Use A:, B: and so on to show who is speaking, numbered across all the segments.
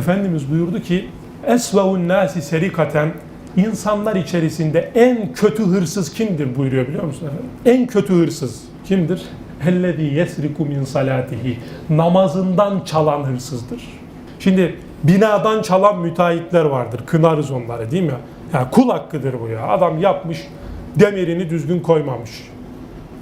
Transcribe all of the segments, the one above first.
A: Efendimiz buyurdu ki Esvevun nasi serikaten insanlar içerisinde en kötü hırsız kimdir buyuruyor biliyor musun? En kötü hırsız kimdir? Ellezî yesriku min salatihi. Namazından çalan hırsızdır. Şimdi binadan çalan müteahhitler vardır. Kınarız onları değil mi? Ya kul hakkıdır bu ya. Adam yapmış, demirini düzgün koymamış.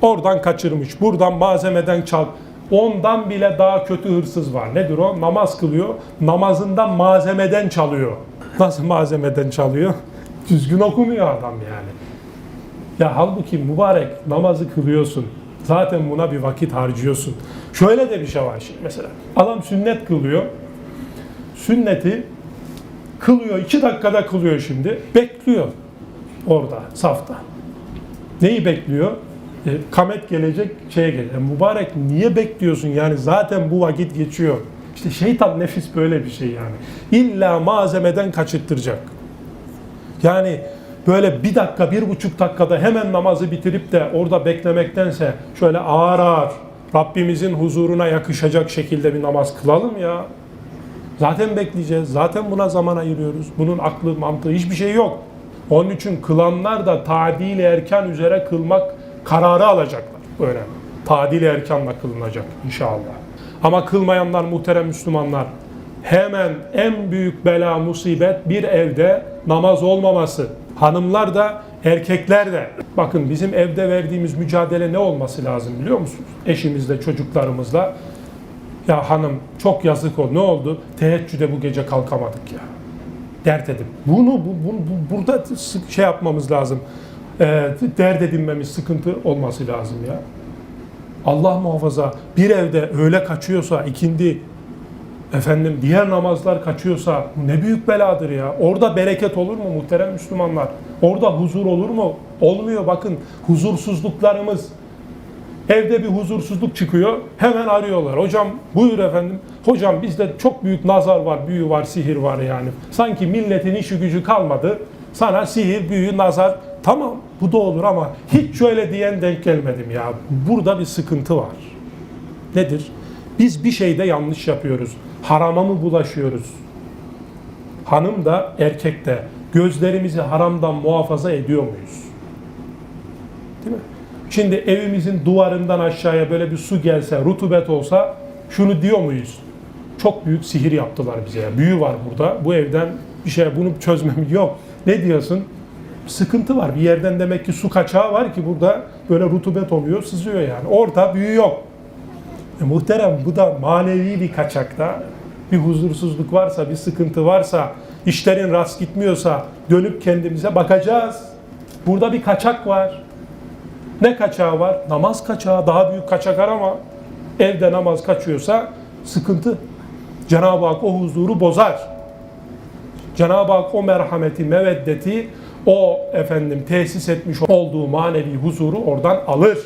A: Oradan kaçırmış, buradan malzemeden çal. Ondan bile daha kötü hırsız var. Nedir o? Namaz kılıyor, namazından malzemeden çalıyor. Nasıl malzemeden çalıyor? Düzgün okumuyor adam yani. Ya halbuki mübarek namazı kılıyorsun. Zaten buna bir vakit harcıyorsun. Şöyle de bir şey var şimdi mesela. Adam sünnet kılıyor. Sünneti kılıyor. iki dakikada kılıyor şimdi. Bekliyor orada safta. Neyi bekliyor? E, kamet gelecek, şeye gelecek. E, mübarek niye bekliyorsun yani zaten bu vakit geçiyor. İşte şeytan nefis böyle bir şey yani. İlla malzemeden kaçırttıracak. Yani böyle bir dakika, bir buçuk dakikada hemen namazı bitirip de orada beklemektense şöyle ağır ağır Rabbimizin huzuruna yakışacak şekilde bir namaz kılalım ya. Zaten bekleyeceğiz. Zaten buna zaman ayırıyoruz. Bunun aklı, mantığı hiçbir şey yok. Onun için kılanlar da tadil erken üzere kılmak kararı alacaklar. Öyle. Tadil erkanla kılınacak inşallah. Ama kılmayanlar muhterem Müslümanlar hemen en büyük bela musibet bir evde namaz olmaması. Hanımlar da erkekler de. Bakın bizim evde verdiğimiz mücadele ne olması lazım biliyor musunuz? Eşimizle, çocuklarımızla. Ya hanım çok yazık o. Ne oldu? Teheccüde bu gece kalkamadık ya. Dert edin. Bunu, bu, bu, bu- burada şey yapmamız lazım. Ee, dert edinmemiz, sıkıntı olması lazım ya. Allah muhafaza bir evde öyle kaçıyorsa ikindi efendim diğer namazlar kaçıyorsa ne büyük beladır ya. Orada bereket olur mu muhterem Müslümanlar? Orada huzur olur mu? Olmuyor bakın huzursuzluklarımız Evde bir huzursuzluk çıkıyor. Hemen arıyorlar. Hocam buyur efendim. Hocam bizde çok büyük nazar var, büyü var, sihir var yani. Sanki milletin işi gücü kalmadı. Sana sihir, büyü, nazar. Tamam bu da olur ama hiç şöyle diyen denk gelmedim ya. Burada bir sıkıntı var. Nedir? Biz bir şeyde yanlış yapıyoruz. Harama mı bulaşıyoruz? Hanım da erkek de gözlerimizi haramdan muhafaza ediyor muyuz? Değil mi? Şimdi evimizin duvarından aşağıya böyle bir su gelse, rutubet olsa şunu diyor muyuz? Çok büyük sihir yaptılar bize. Büyü var burada. Bu evden bir şey bunu çözmem yok. Ne diyorsun? Sıkıntı var. Bir yerden demek ki su kaçağı var ki burada böyle rutubet oluyor, sızıyor yani. Orada büyü yok. E, muhterem bu da manevi bir kaçakta. Bir huzursuzluk varsa, bir sıkıntı varsa, işlerin rast gitmiyorsa dönüp kendimize bakacağız. Burada bir kaçak var. Ne kaçağı var? Namaz kaçağı. Daha büyük kaçak arama. Evde namaz kaçıyorsa sıkıntı. Cenab-ı Hak o huzuru bozar. Cenab-ı Hak o merhameti, meveddeti, o efendim tesis etmiş olduğu manevi huzuru oradan alır.